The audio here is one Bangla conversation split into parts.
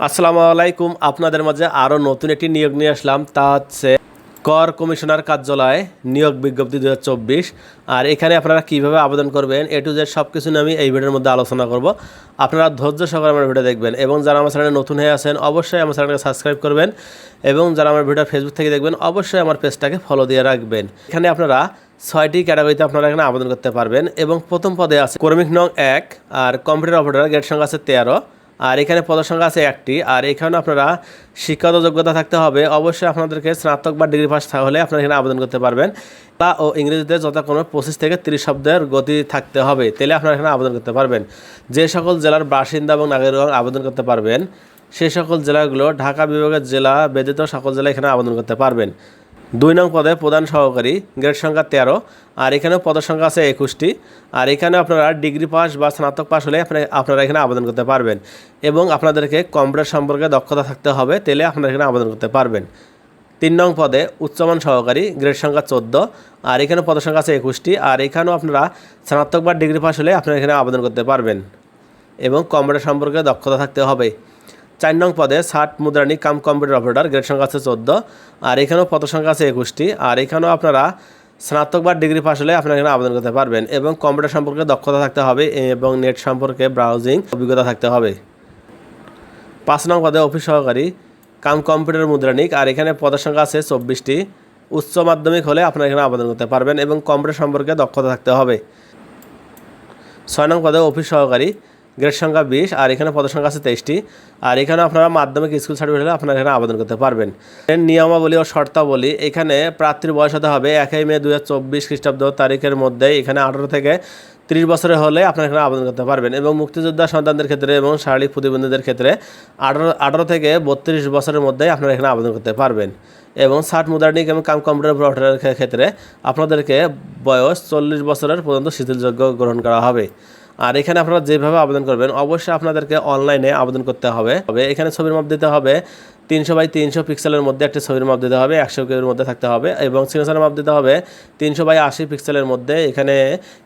আসসালামু আলাইকুম। আপনাদের মাঝে আরও নতুন একটি নিয়োগ নিয়ে আসলাম। তা হচ্ছে কর কমিশনার কার্যালয় নিয়োগ বিজ্ঞপ্তি দু হাজার চব্বিশ। আর এখানে আপনারা কীভাবে আবেদন করবেন, এ টু জেড সব কিছু নিয়ে আমি এই ভিডিওর মধ্যে আলোচনা করব। আপনারা ধৈর্য সহকারে আমার ভিডিও দেখবেন এবং যারা আমার চ্যানেলে নতুন হয়ে আছেন, অবশ্যই আমার চ্যানেলকে সাবস্ক্রাইব করবেন এবং যারা আমার ভিডিও ফেসবুক থেকে দেখবেন, অবশ্যই আমার পেজটাকে ফলো দিয়ে রাখবেন। এখানে আপনারা ছয়টি ক্যাটাগরিতে আপনারা এখানে আবেদন করতে পারবেন এবং প্রথম পদে আছে কর্মিক নং এক আর কম্পিউটার অপারেটর গেট সংখ্যা আছে তেরো। আর এখানে পদের সংখ্যা আছে একটি। আর এখানে আপনারা শিক্ষাগত যোগ্যতা থাকতে হবে। অবশ্যই আপনাদেরকে স্নাতক বা ডিগ্রি পাস হলে আপনারা এখানে আবেদন করতে পারবেন। বা ও ইংরেজিতে কোনো পঁচিশ থেকে তিরিশ শব্দের গতি থাকতে হবে, তাহলে আপনারা এখানে আবেদন করতে পারবেন। যে সকল জেলার বাসিন্দা এবং নাগরিক আবেদন করতে পারবেন, সেই সকল জেলাগুলো ঢাকা বিভাগের জেলা ব্যতীত সকল জেলা এখানে আবেদন করতে পারবেন। দুই নং পদে প্রধান সহকারী, গ্রেড সংখ্যা তেরো, আর এখানেও পদের সংখ্যা আছে একুশটি। আর এখানে আপনারা ডিগ্রি পাস বা স্নাতক পাস হলে আপনি আপনারা এখানে আবেদন করতে পারবেন। এবং আপনাদেরকে কম্পিউটার সম্পর্কে দক্ষতা থাকতে হবে তেলে আপনারা এখানে আবেদন করতে পারবেন। তিন নং পদে উচ্চমান সহকারী, গ্রেড সংখ্যা চোদ্দ, আর এখানে পদের সংখ্যা আছে একুশটি, আর এখানেও আপনারা স্নাতক বা ডিগ্রি পাস হলে আপনারা এখানে আবেদন করতে পারবেন। এবং কম্পিউটার সম্পর্কে দক্ষতা থাকতে হবে। চার নং পদে ষাট মুদ্রানী কাম কম্পিউটার অপারেটর, গ্রেড সংখ্যা আছে চোদ্দ। আর এখানেও পদ সংখ্যা আছে একুশটি। আর এখানেও আপনারা স্নাতক বা ডিগ্রি পাস হলে আপনারা এখানে আবেদন করতে পারবেন এবং কম্পিউটার সম্পর্কে দক্ষতা থাকতে হবে এবং নেট সম্পর্কে ব্রাউজিং অভিজ্ঞতা থাকতে হবে। পাঁচ নং পদে অফিস সহকারী কাম কম্পিউটার মুদ্রানিক আর এখানে পদের সংখ্যা আছে চব্বিশটি। উচ্চ মাধ্যমিক হলে আপনারা এখানে আবেদন করতে পারবেন এবং কম্পিউটার সম্পর্কে দক্ষতা থাকতে হবে। ছয় নং পদে অফিস সহকারী গ্রেড সংখ্যা বিশ, আর এখানে পদ সংখ্যা আছে তেইশটি। আর এখানে আপনারা মাধ্যমিক স্কুল সার্টিফিকেট হলে আপনারা এখানে আবেদন করতে পারবেন। নিয়মাবলী ও শর্তাবলী, এখানে প্রার্থীর বয়স হতে হবে একই মে দুই হাজার চব্বিশ খ্রিস্টাব্দ তারিখের মধ্যে। এখানে আঠারো থেকে ত্রিশ বছরের হলে আপনারা এখানে আবেদন করতে পারবেন এবং মুক্তিযোদ্ধা সন্তানদের ক্ষেত্রে এবং শারীরিক প্রতিবন্ধীদের ক্ষেত্রে আঠারো আঠারো থেকে বত্রিশ বছরের মধ্যে আপনারা এখানে আবেদন করতে পারবেন। এবং ষাট মুদ্রানিক এবং কাম কম্পিউটার অপারেটরের ক্ষেত্রে আপনাদেরকে বয়স চল্লিশ বছরের পর্যন্ত শিথিলযোগ্য গ্রহণ করা হবে। আর এখানে আপনারা যেভাবে আবেদন করবেন, অবশ্যই আপনাদেরকে অনলাইনে আবেদন করতে হবে। তবে এখানে ছবির মাপ দিতে হবে তিনশো বাই তিনশো পিক্সেলের মধ্যে একটা ছবির মাপ দিতে হবে, একশো কেবির মধ্যে থাকতে হবে এবং সিগনেচারের মাপ দিতে হবে তিনশো বাই আশি পিক্সেলের মধ্যে, এখানে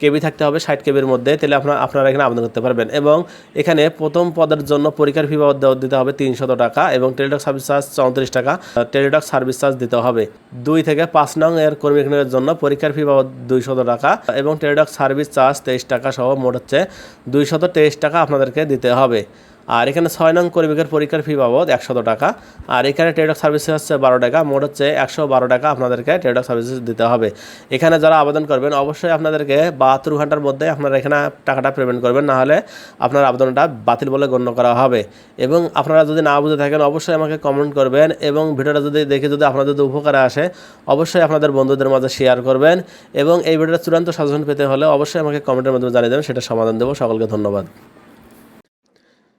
কেবি থাকতে হবে ষাট কেবির মধ্যে, তাহলে আপনার, আপনারা এখানে আবেদন করতে পারবেন এবং এখানে প্রথম পদের জন্য পরীক্ষার ফি বাবদ দিতে হবে তিনশত টাকা এবং টেলিটক সার্ভিস চার্জ চৌত্রিশ টাকা টেলিটক সার্ভিস চার্জ দিতে হবে। দুই থেকে পাঁচ নং এর কর্মী জন্য পরীক্ষার ফি বাবদ দুইশত টাকা এবং টেলিটক সার্ভিস চার্জ তেইশ টাকা সহ মোট হচ্ছে দুইশত তেইশ টাকা আপনাদেরকে দিতে হবে। আর এখানে ছয় নং কর্মীকের পরীক্ষার ফি বাবদ একশত টাকা। আর এখানে টেলিটক সার্ভিস হচ্ছে বারো টাকা, মোট হচ্ছে একশো বারো টাকা আপনাদেরকে টেলিটক সার্ভিস দিতে হবে। এখানে যারা আবেদন করবেন, অবশ্যই আপনাদেরকে বাহাত্তর ঘণ্টার মধ্যে আপনারা এখানে টাকাটা পেমেন্ট করবেন, না হলে আপনার আবেদনটা বাতিল বলে গণ্য করা হবে। এবং আপনারা যদি না বুঝে থাকেন, অবশ্যই আমাকে কমেন্ট করবেন এবং ভিডিওটা যদি দেখে যদি আপনাদের যদি উপকারে আসে, অবশ্যই আপনাদের বন্ধুদের মাঝে শেয়ার করবেন এবং এই ভিডিওটা চূড়ান্ত সাজেশন পেতে হলে অবশ্যই আমাকে কমেন্টের মাধ্যমে জানিয়ে দেবেন সেটা সমাধান দেবো। সকলকে ধন্যবাদ।